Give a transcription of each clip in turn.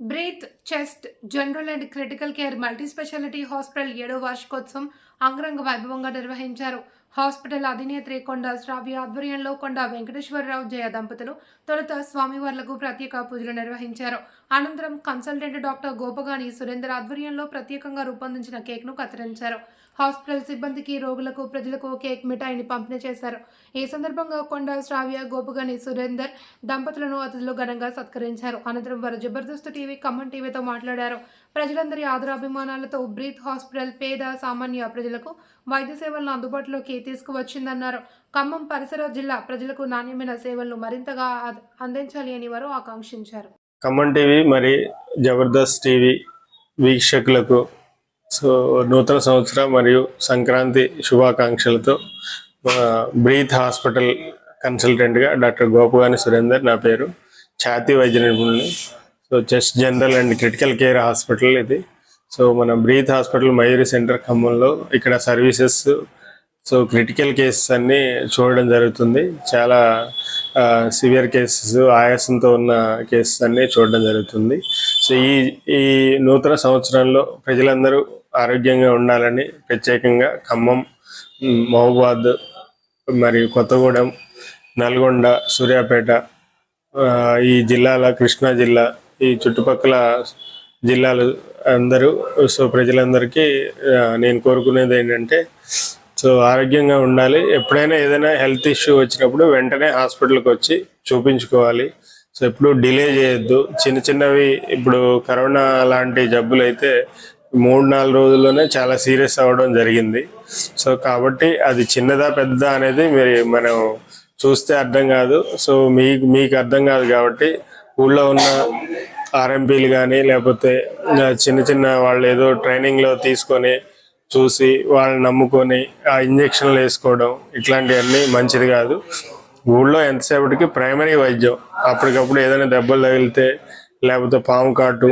Breath chest general and critical care multi specialty hospital ఏడో వార్షికోత్సవం అంగరంగ వైభవంగా నిర్వహించారు. హాస్పిటల్ అధినేత్రి కొండ శ్రావ్య ఆధ్వర్యంలో కొండ వెంకటేశ్వరరావు జయ దంపతులు తొలుత స్వామివార్లకు ప్రత్యేక పూజలు నిర్వహించారు. అనంతరం కన్సల్టెంట్ డాక్టర్ గోపగాని సురేందర్ ఆధ్వర్యంలో ప్రత్యేకంగా రూపొందించిన కేక్ను కత్తిరించారు. హాస్పిటల్ సిబ్బందికి రోగులకు ప్రజలకు కేక్ మిఠాయిని పంపిణీ చేశారు. ఈ సందర్భంగా కొండ శ్రావ్య గోపగాని సురేందర్ దంపతులను అతిథులు ఘనంగా సత్కరించారు. అనంతరం వారు జబర్దస్త్ టీవీ ఖమ్మం టీవీతో మాట్లాడారు. ప్రజలందరి ఆదరాభిమానాలతో బ్రీత్ హాస్పిటల్ పేద సామాన్య ప్రజలకు వైద్య సేవలను అందుబాటులోకి తీసుకువచ్చిందన్నారు. ఖమ్మం పరిసర జిల్లా ప్రజలకు నాణ్యమైన సేవలను మరింతగా అందించాలి అని వారు ఆకాంక్షించారు. ఖమ్మం టీవీ మరి జబర్దస్త్ టీవీ వీక్షకులకు సో నూతన సంవత్సరం మరియు సంక్రాంతి శుభాకాంక్షలతో బ్రీత్ హాస్పిటల్ కన్సల్టెంట్గా డాక్టర్ గోపగాని సురేందర్ నా పేరు. ఛాతీ వైద్య నిపుణులు. So chest general and critical care hospital ఇది. సో మన బ్రీత్ హాస్పిటల్ మయూరి సెంటర్ ఖమ్మంలో ఇక్కడ సర్వీసెస్ సో క్రిటికల్ కేసెస్ అన్నీ చూడడం జరుగుతుంది. చాలా సివియర్ కేసెస్ ఆయాసంతో ఉన్న కేసెస్ అన్ని చూడడం జరుగుతుంది. సో ఈ ఈ నూతన సంవత్సరంలో ప్రజలందరూ ఆరోగ్యంగా ఉండాలని ప్రత్యేకంగా ఖమ్మం మహబాద్ మరియు కొత్తగూడెం నల్గొండ సూర్యాపేట ఈ జిల్లాల కృష్ణా జిల్లా ఈ చుట్టుపక్కల జిల్లాలు అందరూ సో ప్రజలందరికీ నేను కోరుకునేది ఏంటంటే సో ఆరోగ్యంగా ఉండాలి. ఎప్పుడైనా ఏదైనా హెల్త్ ఇష్యూ వచ్చినప్పుడు వెంటనే హాస్పిటల్కి వచ్చి చూపించుకోవాలి. సో ఎప్పుడు డిలే చేయొద్దు. చిన్న చిన్నవి ఇప్పుడు కరోనా లాంటి జబ్బులు అయితే మూడు నాలుగు రోజుల్లోనే చాలా సీరియస్ అవ్వడం జరిగింది. సో కాబట్టి అది చిన్నదా పెద్దదా అనేది మీరు మనం చూస్తే అర్థం కాదు. సో మీకు మీకు అర్థం కాదు కాబట్టి ఊళ్ళో ఉన్న ఆర్ఎంపీలు కానీ లేకపోతే చిన్న చిన్న వాళ్ళు ఏదో ట్రైనింగ్లో తీసుకొని చూసి వాళ్ళని నమ్ముకొని ఆ ఇంజక్షన్లు వేసుకోవడం ఇట్లాంటివన్నీ మంచిది కాదు. ఊళ్ళో ఎంతసేపటికి ప్రైమరీ వైద్యం. అప్పటికప్పుడు ఏదైనా దెబ్బలు తగిలితే లేకపోతే పాము కాటు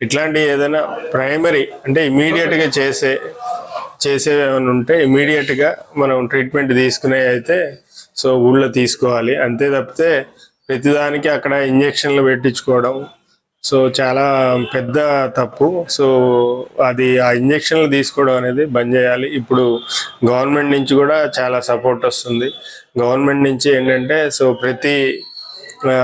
ఇట్లాంటి ఏదైనా ప్రైమరీ అంటే ఇమీడియట్గా చేసే చేసేవి ఏమైనా ఉంటే ఇమీడియట్గా మనం ట్రీట్మెంట్ తీసుకునే అయితే సో ఊళ్ళో తీసుకోవాలి. అంతే తప్పితే ప్రతిదానికి అక్కడ ఇంజక్షన్లు పెట్టించుకోవడం సో చాలా పెద్ద తప్పు. సో అది ఆ ఇంజక్షన్లు తీసుకోవడం అనేది బంద్ చేయాలి. ఇప్పుడు గవర్నమెంట్ నుంచి కూడా చాలా సపోర్ట్ వస్తుంది. గవర్నమెంట్ నుంచి ఏంటంటే సో ప్రతి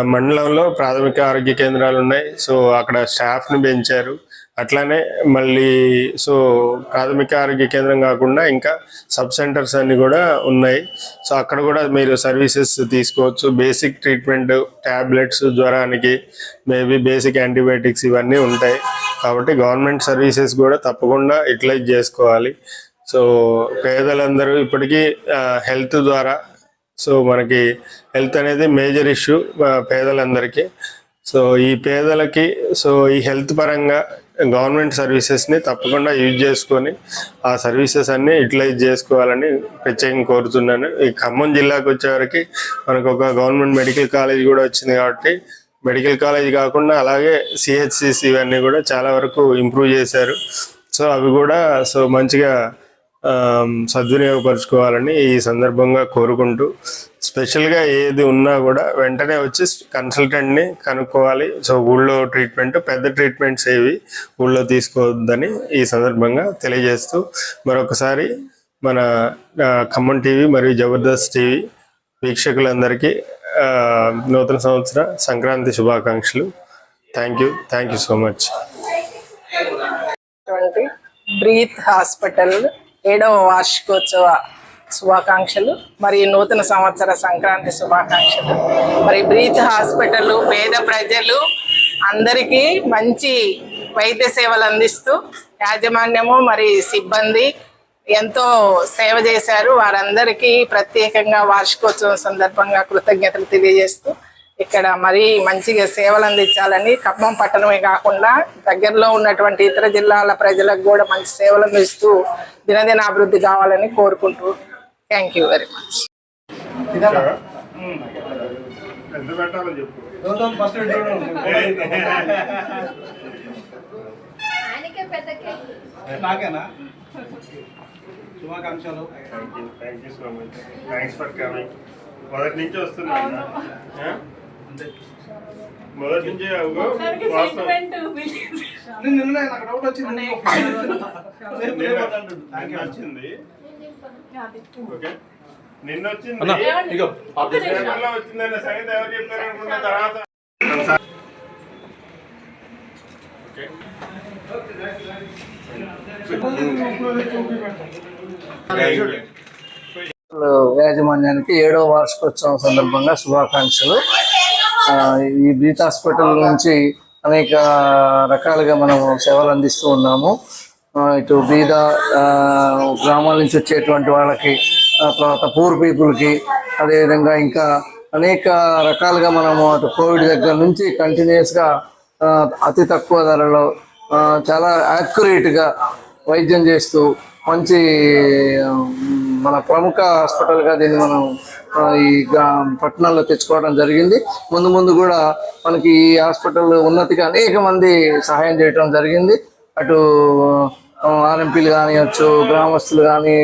మండలంలో ప్రాథమిక ఆరోగ్య కేంద్రాలు ఉన్నాయి. సో అక్కడ స్టాఫ్ని పెంచారు. అట్లానే మళ్ళీ సో ప్రాథమిక ఆరోగ్య కేంద్రం కాకుండా ఇంకా సబ్ సెంటర్స్ అన్ని కూడా ఉన్నాయి. సో అక్కడ కూడా మీరు సర్వీసెస్ తీసుకోవచ్చు. బేసిక్ ట్రీట్మెంట్ ట్యాబ్లెట్స్ జ్వరానికి మేబీ బేసిక్ యాంటీబయాటిక్స్ ఇవన్నీ ఉంటాయి. కాబట్టి గవర్నమెంట్ సర్వీసెస్ కూడా తప్పకుండా యూటిలైజ్ చేసుకోవాలి. సో పేదలందరూ ఇప్పటికీ హెల్త్ ద్వారా సో మనకి హెల్త్ అనేది మేజర్ ఇష్యూ పేదలందరికీ. సో ఈ పేదలకి సో ఈ హెల్త్ పరంగా గవర్నమెంట్ సర్వీసెస్ని తప్పకుండా యూజ్ చేసుకొని ఆ సర్వీసెస్ అన్ని యూటిలైజ్ చేసుకోవాలని ప్రత్యేకంగా కోరుతున్నాను. ఈ ఖమ్మం జిల్లాకు వచ్చేవరకు మనకు ఒక గవర్నమెంట్ మెడికల్ కాలేజ్ కూడా వచ్చింది కాబట్టి మెడికల్ కాలేజ్ కాకుండా అలాగే సిహెచ్సిస్ ఇవన్నీ కూడా చాలా వరకు ఇంప్రూవ్ చేశారు. సో అవి కూడా సో మంచిగా సద్వినియోగపరచుకోవాలని ఈ సందర్భంగా కోరుకుంటూ స్పెషల్గా ఏది ఉన్నా కూడా వెంటనే వచ్చి కన్సల్టెంట్ని కనుక్కోవాలి. సో ఊళ్ళో ట్రీట్మెంట్ పెద్ద ట్రీట్మెంట్స్ ఏవి ఊళ్ళో తీసుకోవద్దని ఈ సందర్భంగా తెలియజేస్తూ మరొకసారి మన ఖమ్మం టీవీ మరియు జబర్దస్త్ టీవీ వీక్షకులందరికీ నూతన సంవత్సర సంక్రాంతి శుభాకాంక్షలు. Thank you thank you so much. Breath hospital ఏడవ వార్షికోత్సవ శుభాకాంక్షలు. మరి నూతన సంవత్సర సంక్రాంతి శుభాకాంక్షలు. మరి బ్రీత్ హాస్పిటల్ పేద ప్రజలు అందరికీ మంచి వైద్య సేవలు అందిస్తూ యాజమాన్యము మరి సిబ్బంది ఎంతో సేవ చేశారు. వారందరికీ ప్రత్యేకంగా వార్షికోత్సవం సందర్భంగా కృతజ్ఞతలు తెలియజేస్తూ ఇక్కడ మరి మంచిగా సేవలు అందించాలని ఖమ్మం పట్టణమే కాకుండా దగ్గరలో ఉన్నటువంటి ఇతర జిల్లాల ప్రజలకు కూడా మంచి సేవలు అందిస్తూ దినదిన అభివృద్ధి కావాలని కోరుకుంటూ థ్యాంక్ యూ వెరీ మచ్ నాకేనా? శుభాకాంక్షలు. Thank you so much thanks for coming మొదటి నుంచి వస్తున్నా మొదటి నుంచి వచ్చింది ఓకే నిన్న వచ్చింది వచ్చిందన్న సంగతి ఎవరు చెప్పారు అనుకున్న తర్వాత. ఓకే. యాజమాన్యానికి ఏడవ వార్షికోత్సవం సందర్భంగా శుభాకాంక్షలు. ఈ బ్రీత్ హాస్పిటల్ నుంచి అనేక రకాలుగా మనం సేవలు అందిస్తూ ఉన్నాము. ఇటు బీద గ్రామాల నుంచి వచ్చేటువంటి వాళ్ళకి తర్వాత పూర్ పీపుల్కి అదేవిధంగా ఇంకా అనేక రకాలుగా మనము అటు కోవిడ్ దగ్గర నుంచి కంటిన్యూస్గా అతి తక్కువ ధరలో చాలా యాక్యురేట్గా వైద్యం చేస్తూ మంచి మన ప్రముఖ హాస్పిటల్గా దీన్ని మనం ఈ పట్టణాల్లో తెచ్చుకోవడం జరిగింది. ముందు ముందు కూడా మనకి ఈ హాస్పిటల్ ఉన్నతికి అనేక మంది సహాయం చేయడం జరిగింది. అటు ఆర్ఎంపీలు కానివచ్చు గ్రామస్తులు కానీ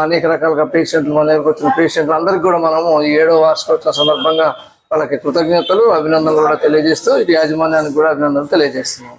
అనేక రకాలుగా పేషెంట్లు మన దగ్గరకు వచ్చిన పేషెంట్లు అందరికీ కూడా మనము ఈ ఏడో వార్షికోత్సవం సందర్భంగా వాళ్ళకి కృతజ్ఞతలు అభినందనలు కూడా తెలియజేస్తూ ఇటు యాజమాన్యానికి కూడా అభినందనలు తెలియజేస్తున్నాము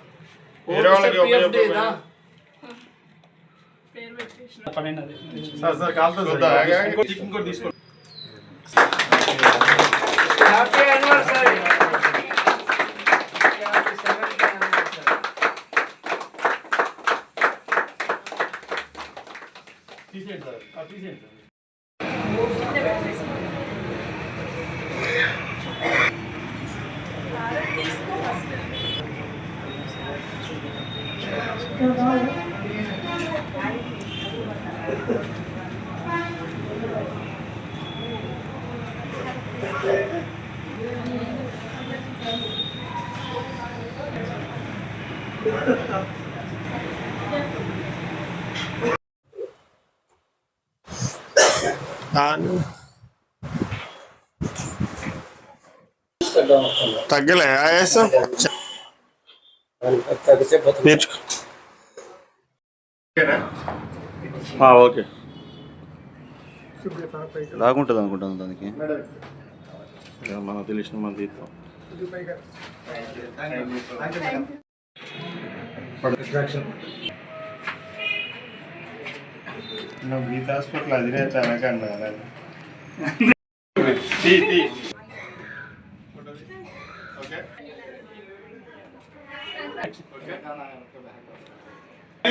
పోయిందర్రా? వేరే వాళ్ళకి ఉపయోగపడిపోయిందా? పన్నెండు అది చూద్దాం, ఆగా, ఇంకోటి ఇంకోటి తీసుకో హ్యాపీ యానివర్సరీ తగ్గలే ఆయాసం నేర్చుకో ఓకే. బాగుంటుంది అనుకుంటాను దానికి. మనకు తెలిసిన మన నువ్వు గీత హాస్పిటల్ అధినేత అనకండి కదా టీ టీ ఓకే నీకు పెడతాడే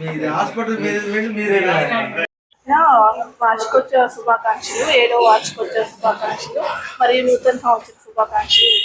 మీది హాస్పిటల్ మేనేజ్మెంట్ మీరే వార్షికోత్సవ శుభాకాంక్షలు ఏడో వార్షికోత్సవ శుభాకాంక్షలు మరియు నూతన సంవత్సర శుభాకాంక్షలు.